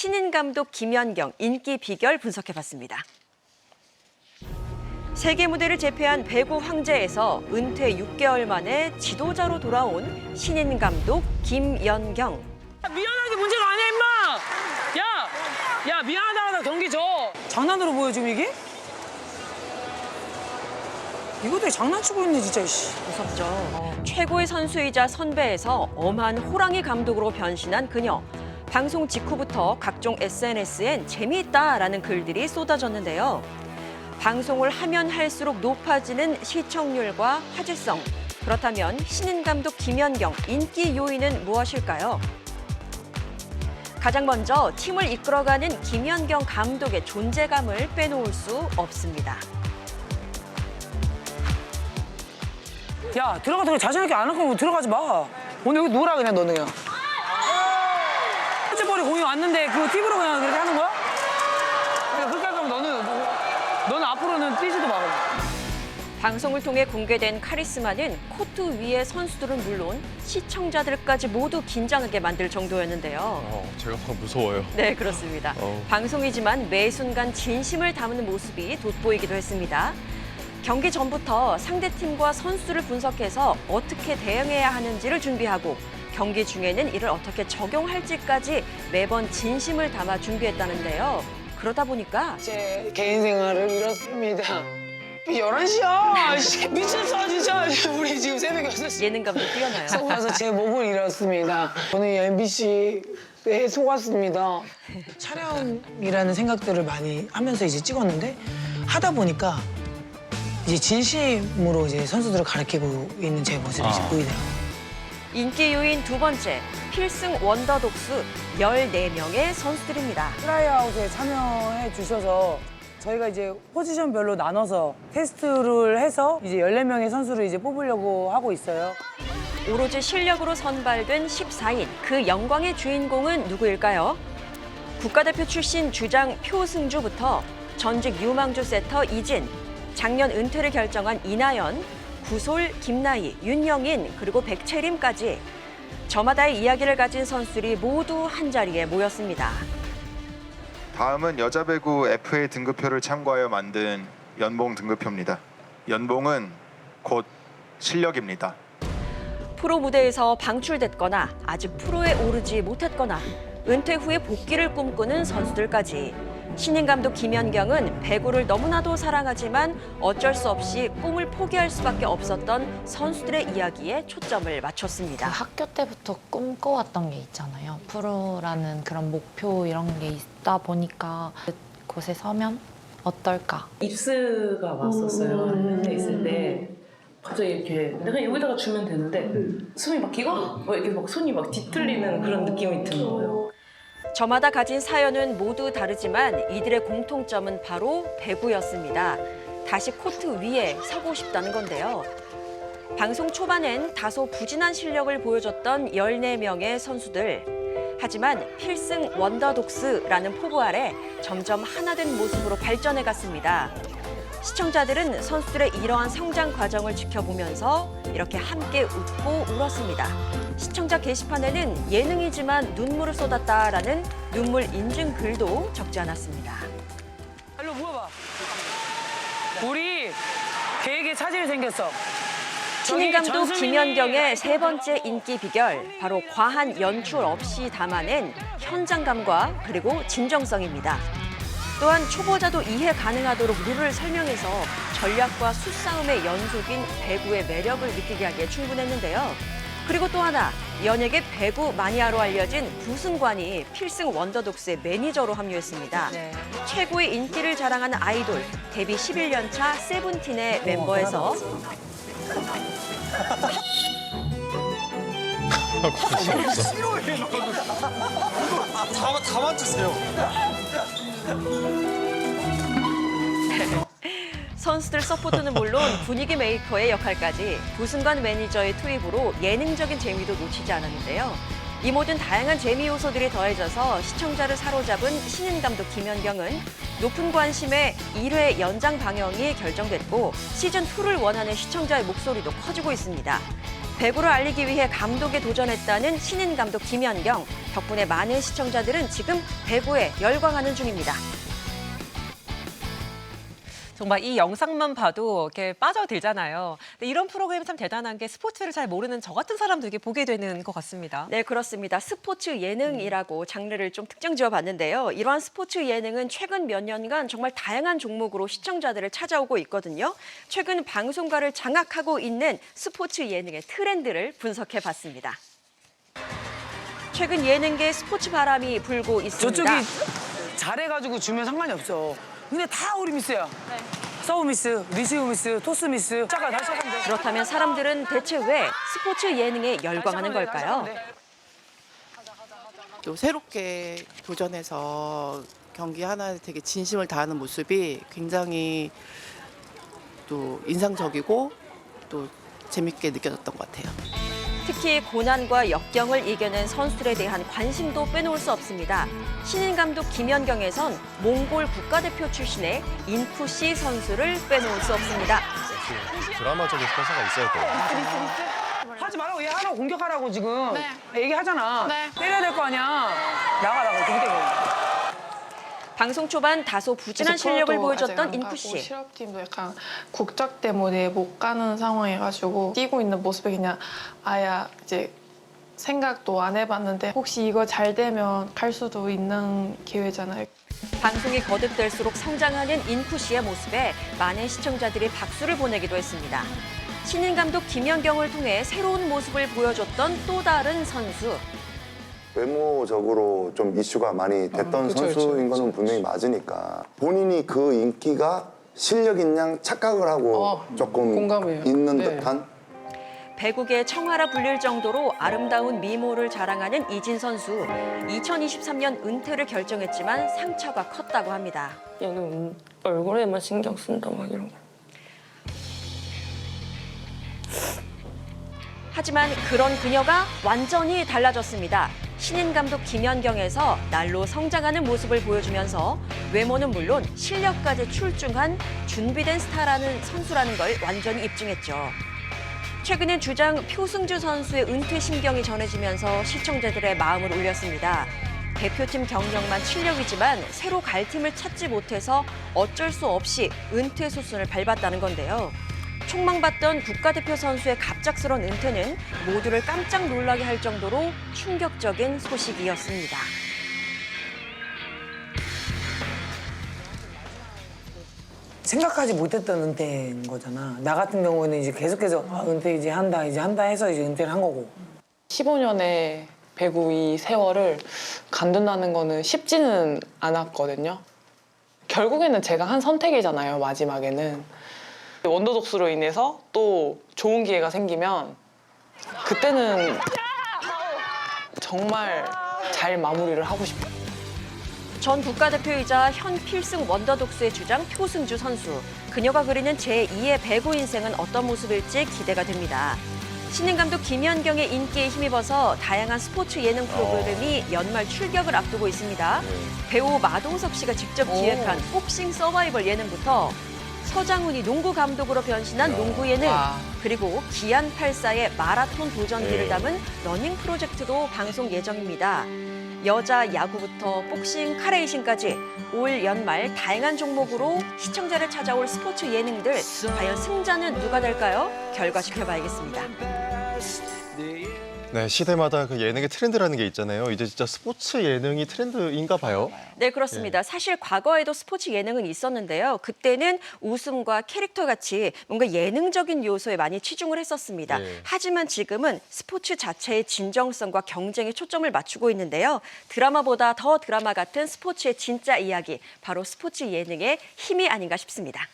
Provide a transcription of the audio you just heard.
신인 감독 김연경 인기 비결 분석해봤습니다. 세계 무대를 제패한 배구 황제에서 은퇴 6개월 만에 지도자로 돌아온 신인 감독 김연경. 야, 미안하게 문제가 아니야 임마 야! 야 미안하다 하다 경기 져 장난으로 보여 지금 이게? 이것도 장난치고 있네 진짜 씨. 무섭죠. 최고의 선수이자 선배에서 엄한 호랑이 감독으로 변신한 그녀. 방송 직후부터 각종 SNS엔 재미있다라는 글들이 쏟아졌는데요. 방송을 하면 할수록 높아지는 시청률과 화제성. 그렇다면 신인 감독 김연경 인기 요인은 무엇일까요? 가장 먼저 팀을 이끌어가는 김연경 감독의 존재감을 빼놓을 수 없습니다. 야 들어가 들어가 자신 있게 안 할 거면 들어가지 마 오늘 여기 놀아 그냥 너는 그냥 어째버리 공이 왔는데 그 팁으로 그냥 그렇게 하는 거야? 그냥 그렇게 하면 너는 너는 앞으로는 뛰지도 마. 방송을 통해 공개된 카리스마는 코트 위의 선수들은 물론 시청자들까지 모두 긴장하게 만들 정도였는데요. 어, 제가 막 무서워요. 네, 그렇습니다. 어. 방송이지만 매 순간 진심을 담는 모습이 돋보이기도 했습니다. 경기 전부터 상대팀과 선수를 분석해서 어떻게 대응해야 하는지를 준비하고 경기 중에는 이를 어떻게 적용할지까지 매번 진심을 담아 준비했다는데요. 그러다 보니까 제 개인 생활을 잃었습니다 11시야 미쳤어 진짜 우리 지금 새벽 6시 예능감도 뛰어나요. 속아서 제 몸을 잃었습니다. 저는 MBC에 속았습니다. 촬영이라는 생각들을 많이 하면서 이제 찍었는데 하다 보니까 이제 진심으로 이제 선수들을 가르치고 있는 제 모습이 이제 보이네요. 인기 요인 두 번째, 필승 원더 독수 14명의 선수들입니다. 트라이아웃에 참여해 주셔서 저희가 이제 포지션별로 나눠서 테스트를 해서 이제 14명의 선수를 이제 뽑으려고 하고 있어요. 오로지 실력으로 선발된 14인 그 영광의 주인공은 누구일까요? 국가대표 출신 주장 표승주부터 전직 유망주 세터 이진, 작년 은퇴를 결정한 이나연, 구솔 김나희, 윤영인 그리고 백채림까지 저마다의 이야기를 가진 선수들이 모두 한 자리에 모였습니다. 다음은 여자 배구 FA 등급표를 참고하여 만든 연봉 등급표입니다. 연봉은 곧 실력입니다. 프로 무대에서 방출됐거나 아직 프로에 오르지 못했거나 은퇴 후에 복귀를 꿈꾸는 선수들까지 신인 감독 김연경은 배구를 너무나도 사랑하지만 어쩔 수 없이 꿈을 포기할 수밖에 없었던 선수들의 이야기에 초점을 맞췄습니다. 학교 때부터 꿈꿔왔던 게 있잖아요. 프로라는 그런 목표 이런 게 있다 보니까 그곳에 서면 어떨까? 입스가 왔었어요. 한해 있을 때 갑자기 이렇게 내가 여기다가 주면 되는데 숨이 막히고 뭐 이렇게 막 손이 막 뒤틀리는 그런 느낌이 드는 거예요. 저마다 가진 사연은 모두 다르지만 이들의 공통점은 바로 배구였습니다. 다시 코트 위에 서고 싶다는 건데요. 방송 초반엔 다소 부진한 실력을 보여줬던 14명의 선수들. 하지만 필승 원더독스라는 포부 아래 점점 하나된 모습으로 발전해 갔습니다. 시청자들은 선수들의 이러한 성장 과정을 지켜보면서 이렇게 함께 웃고 울었습니다. 시청자 게시판에는 예능이지만 눈물을 쏟았다라는 눈물 인증 글도 적지 않았습니다. 일로 모여봐. 우리 계획에 차질이 생겼어. 신인 감독 김연경의 세 번째 인기 비결 바로 과한 연출 없이 담아낸 현장감과 그리고 진정성입니다. 또한 초보자도 이해 가능하도록 룰을 설명해서 전략과 수싸움의 연속인 배구의 매력을 느끼게 하기에 충분했는데요. 그리고 또 하나 연예계 배구 마니아로 알려진 구승관이 필승 원더독스의 매니저로 합류했습니다. 최고의 인기를 자랑하는 아이돌 데뷔 11년 차 세븐틴의 멤버에서 선수들 서포트는 물론 분위기 메이커의 역할까지 구승관 매니저의 투입으로 예능적인 재미도 놓치지 않았는데요. 이 모든 다양한 재미 요소들이 더해져서 시청자를 사로잡은 신인 감독 김연경은 높은 관심에 1회 연장 방영이 결정됐고 시즌2를 원하는 시청자의 목소리도 커지고 있습니다. 배구를 알리기 위해 감독에 도전했다는 신인 감독 김연경. 덕분에 많은 시청자들은 지금 배구에 열광하는 중입니다. 정말 이 영상만 봐도 이렇게 빠져들잖아요. 근데 이런 프로그램 참 대단한 게 스포츠를 잘 모르는 저 같은 사람도 이게 보게 되는 것 같습니다. 네, 그렇습니다. 스포츠 예능이라고 장르를 좀 특정 지어 봤는데요. 이러한 스포츠 예능은 최근 몇 년간 정말 다양한 종목으로 시청자들을 찾아오고 있거든요. 최근 방송가를 장악하고 있는 스포츠 예능의 트렌드를 분석해 봤습니다. 최근 예능계 스포츠 바람이 불고 있습니다. 저쪽이 잘해가지고 주면 상관이 없어. 근데 다 우리 미스야. 서브 미스, 리시브 미스, 토스 미스. 잠깐 다시 돼. 그렇다면 사람들은 대체 왜 스포츠 예능에 열광하는 걸까요? 또 새롭게 도전해서 경기 하나에 되게 진심을 다하는 모습이 굉장히 또 인상적이고 또 재밌게 느껴졌던 것 같아요. 특히 고난과 역경을 이겨낸 선수들에 대한 관심도 빼놓을 수 없습니다. 신인 감독 김연경에선 몽골 국가대표 출신의 인푸시 선수를 빼놓을 수 없습니다. 드라마적인 서사가 있어야 돼요. 하지 말라고 얘 하라고 공격하라고 지금 얘기하잖아. 때려야 될 거 아니야. 나가 나가 그기 때문에. 방송 초반 다소 부진한 실력을 보여줬던 가고 씨. 실업팀도 약간 국적 때문에 못 가는 상황이가지고 뛰고 있는 모습이 그냥 아야 이제 생각도 안 해봤는데 혹시 이거 잘 되면 갈 수도 있는 기회잖아요. 방송이 거듭될수록 성장하는 인푸 씨의 모습에 많은 시청자들이 박수를 보내기도 했습니다. 신인 감독 김연경을 통해 새로운 모습을 보여줬던 또 다른 선수. 외모적으로 좀 이슈가 많이 됐던 선수인 거는 분명히 맞으니까 본인이 그 인기가 실력인 양 착각을 하고 어, 조금 공감해요. 있는 네. 듯한 배국의 청하라 불릴 정도로 아름다운 미모를 자랑하는 이진 선수. 2023년 은퇴를 결정했지만 상처가 컸다고 합니다. 얘는 얼굴에만 신경 쓴다 막 이런 거. 하지만 그런 그녀가 완전히 달라졌습니다. 신인 감독 김연경에서 날로 성장하는 모습을 보여주면서 외모는 물론 실력까지 출중한 준비된 스타라는 선수라는 걸 완전히 입증했죠. 최근엔 주장 표승주 선수의 은퇴 심경이 전해지면서 시청자들의 마음을 울렸습니다. 대표팀 경력만 7년이지만 새로 갈 팀을 찾지 못해서 어쩔 수 없이 은퇴 소순을 밟았다는 건데요. 촉망받던 국가대표 선수의 갑작스런 은퇴는 모두를 깜짝 놀라게 할 정도로 충격적인 소식이었습니다. 생각하지 못했던 은퇴인 거잖아. 나 같은 경우에는 이제 계속해서 아, 은퇴 이제 한다, 이제 한다 해서 이제 은퇴를 한 거고. 15년의 배구 이 세월을 간둔다는 거는 쉽지는 않았거든요. 결국에는 제가 한 선택이잖아요, 마지막에는. 원더독스로 인해서 또 좋은 기회가 생기면 그때는 정말 잘 마무리를 하고 싶어요. 전 국가대표이자 현 필승 원더독스의 주장 표승주 선수. 그녀가 그리는 제2의 배구 인생은 어떤 모습일지 기대가 됩니다. 신인 감독 김연경의 인기에 힘입어서 다양한 스포츠 예능 프로그램이 연말 출격을 앞두고 있습니다. 배우 마동석 씨가 직접 기획한 복싱 서바이벌 예능부터 서장훈이 농구 감독으로 변신한 농구 예능 그리고 기안 84의 마라톤 도전기를 담은 러닝 프로젝트도 방송 예정입니다. 여자 야구부터 복싱, 카레이싱까지 올 연말 다양한 종목으로 시청자를 찾아올 스포츠 예능들 과연 승자는 누가 될까요? 결과 지켜봐야겠습니다. 네, 시대마다 그 예능의 트렌드라는 게 있잖아요. 이제 진짜 스포츠 예능이 트렌드인가 봐요. 네, 그렇습니다. 사실 과거에도 스포츠 예능은 있었는데요. 그때는 웃음과 캐릭터 같이 뭔가 예능적인 요소에 많이 치중을 했었습니다. 예. 하지만 지금은 스포츠 자체의 진정성과 경쟁에 초점을 맞추고 있는데요. 드라마보다 더 드라마 같은 스포츠의 진짜 이야기, 바로 스포츠 예능의 힘이 아닌가 싶습니다.